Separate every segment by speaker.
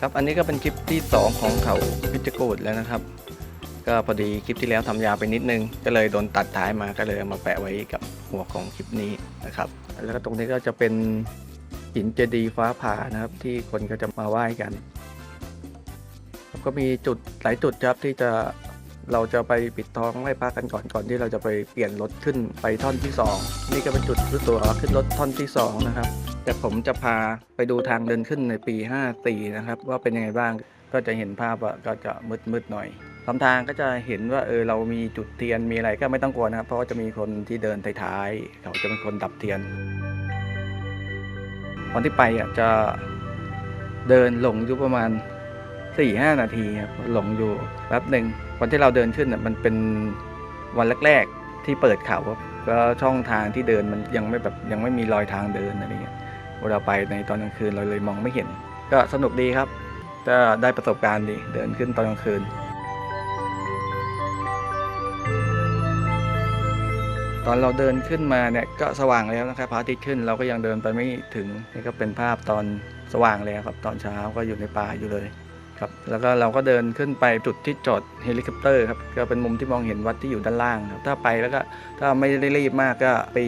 Speaker 1: ครับอันนี้ก็เป็นคลิปที่ 2 ของเขาพิจกูดแล้วนะครับ ก็พอดีคลิปที่แล้วทำยาวไปนิดนึง ก็เลยโดนตัดท้ายมาก็เลยมาแปะไว้กับหัวของคลิปนี้นะครับ แล้วก็ตรงนี้ก็จะเป็นหินเจดีย์ฟ้าผ่านะครับ ที่คนก็จะมาไหว้กัน ก็มีจุดหลายจุดครับที่จะ เราจะไปปิดทองไหว้พระกันก่อนก่อนที่เราจะไปเปลี่ยนรถขึ้นไปท่อนที่สองนี่ก็เป็นจุดรู้ตัวขึ้นรถท่อนที่สองนะครับ แต่ผมจะพาไปดูทางเดินขึ้นในปี 54 นะครับ ว่าเป็นยังไงบ้างก็จะเห็นภาพว่าก็จะมืดๆหน่อยลำทางก็จะเห็นว่าเออเรามีจุดเทียนมีอะไรก็ไม่ต้องกลัวนะครับ เพราะว่าจะมีคนที่เดินท้ายๆเขาจะเป็นคนดับเทียนตอนที่ไปอะจะเดินหลงอยู่ประมาณ 4-5นาทีครับหลงอยู่แป๊บหนึ่งวันที่เราเดินขึ้นอะมันเป็นวันแรกๆที่เปิดเขาครับก็ช่องทางที่เดินมันยังไม่แบบยังไม่มีรอยทางเดินอะไรเงี้ยเวลาไปในตอนกลางคืนเราเลยมองไม่เห็น ก็สนุกดีครับก็ได้ประสบการณ์ดีเดินขึ้นตอนกลางคืน ตอนเราเดินขึ้นมาเนี่ยก็สว่างแล้วนะครับพระอาทิตย์ขึ้นเราก็ยังเดินไปไม่ถึงนี่ก็เป็นภาพตอนสว่างแล้วครับตอนเช้าก็อยู่ในป่าอยู่เลย ครับแล้วก็เราก็เดินขึ้นไปจุดที่จอดเฮลิคอปเตอร์ครับก็เป็นมุมที่มองเห็นวัดที่อยู่ด้านล่างครับถ้าไปแล้วก็ถ้าไม่ได้รีบมากก็ไป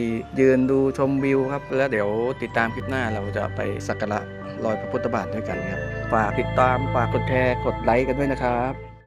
Speaker 1: ยืนดูชมวิวครับแล้วเดี๋ยวติดตามคลิปหน้าเราจะไปสักการะรอยพระพุทธบาทด้วยกันครับฝากติดตามฝากกดแชร์กดไลค์กันด้วยนะครับ